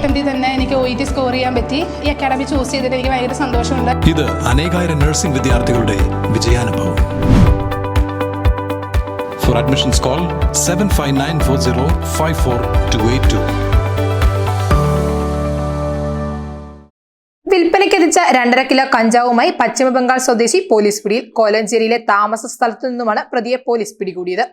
അറ്റംപ്റ്റിൽ തന്നെ എനിക്ക് O E T score ചെയ്യാൻ പറ്റി. ഈ അക്കാഡമി ചൂസ് ചെയ്തിട്ട് എനിക്ക് ഭയങ്കര സന്തോഷമുണ്ട്. ഇത് അനേകായിരം നഴ്സിംഗ് വിദ്യാർത്ഥികളുടെ വിജയാനുഭവം. For admissions call seven five nine four zero five four two eight two വിൽപ്പനയ്ക്കെത്തിച്ച രണ്ടര കിലോ കഞ്ചാവുമായി പശ്ചിമബംഗാൾ സ്വദേശി പോലീസ് പിടിയിൽ കോലഞ്ചേരിയിലെ താമസ സ്ഥലത്തു നിന്നുമാണ് പ്രതിയെ പോലീസ് പിടികൂടിയത്.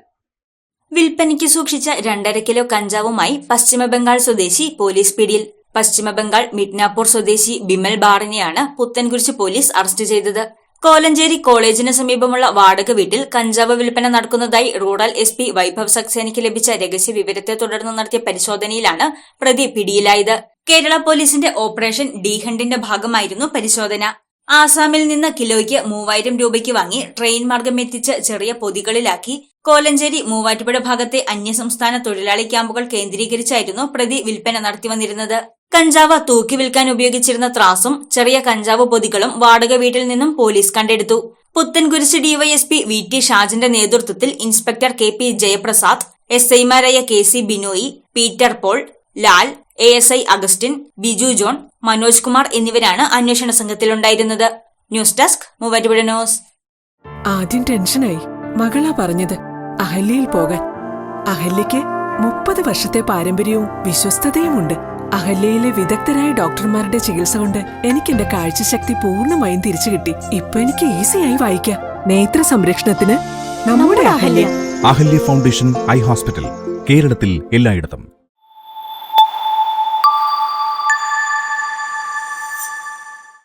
വിൽപ്പനയ്ക്ക് സൂക്ഷിച്ച രണ്ടര കിലോ കഞ്ചാവുമായി പശ്ചിമബംഗാൾ സ്വദേശി പോലീസ് പിടിയിൽ. പശ്ചിമബംഗാൾ മിഡ്നാപൂർ സ്വദേശി ബിമൽ ബാറിനെയാണ് പുത്തൻകുരിശ് പോലീസ് അറസ്റ്റ് ചെയ്തത്. കോലഞ്ചേരി കോളേജിന് സമീപമുള്ള വാടക വീട്ടിൽ കഞ്ചാവ് വിൽപ്പന നടക്കുന്നതായി റൂറൽ എസ് പി വൈഭവ് സക്സേനയ്ക്ക് ലഭിച്ച രഹസ്യ വിവരത്തെ തുടർന്ന് നടത്തിയ പരിശോധനയിലാണ് പ്രതി പിടിയിലായത്. കേരള പോലീസിന്റെ ഓപ്പറേഷൻ ഡി ഹണ്ടിന്റെ ഭാഗമായിരുന്നു പരിശോധന. ആസാമിൽ നിന്ന് കിലോയ്ക്ക് മൂവായിരം രൂപയ്ക്ക് വാങ്ങി ട്രെയിൻ മാർഗം എത്തിച്ച് ചെറിയ പൊതികളിലാക്കി. കോലഞ്ചേരി മൂവാറ്റുപുഴ ഭാഗത്തെ അന്യസംസ്ഥാന തൊഴിലാളി ക്യാമ്പുകൾ കേന്ദ്രീകരിച്ചായിരുന്നു പ്രതി വിൽപ്പന നടത്തിവന്നിരുന്നത് കഞ്ചാവ് തൂക്കി വിൽക്കാൻ ഉപയോഗിച്ചിരുന്ന ത്രാസും ചെറിയ കഞ്ചാവ് പൊതികളും വാടക വീട്ടിൽ നിന്നും പോലീസ് കണ്ടെടുത്തു. പുത്തൻകുരിശ് ഡിവൈഎസ്പി വി ടി ഷാജിന്റെ നേതൃത്വത്തിൽ inspector K P Jayaprasad S ഐമാരായ K C Binoy Peter Paul Lal A S I Augustine Biju John Manoj Kumar എന്നിവരാണ് അന്വേഷണ സംഘത്തിലുണ്ടായിരുന്നത്. News desk Muvattupuzha news. ആദ്യം ടെൻഷനായി. മകളാ പറഞ്ഞത് അഹല്യയിൽ പോകാൻ. അഹല്യയ്ക്ക് മുപ്പത് വർഷത്തെ പാരമ്പര്യവും വിശ്വസ്തതയുമുണ്ട് അഹല്യയിലെ വിദഗ്ധരായ ഡോക്ടർമാരുടെ ചികിത്സ കൊണ്ട് എനിക്ക് എന്റെ കാഴ്ചശക്തി പൂർണമായും തിരിച്ചു കിട്ടി. ഇപ്പൊ എനിക്ക് ഈസിയായി വായിക്കാം. നേത്ര സംരക്ഷണത്തിന് നമ്മുടെ Ahalya. Ahalya foundation eye hospital കേരളത്തിൽ എല്ലായിടത്തും.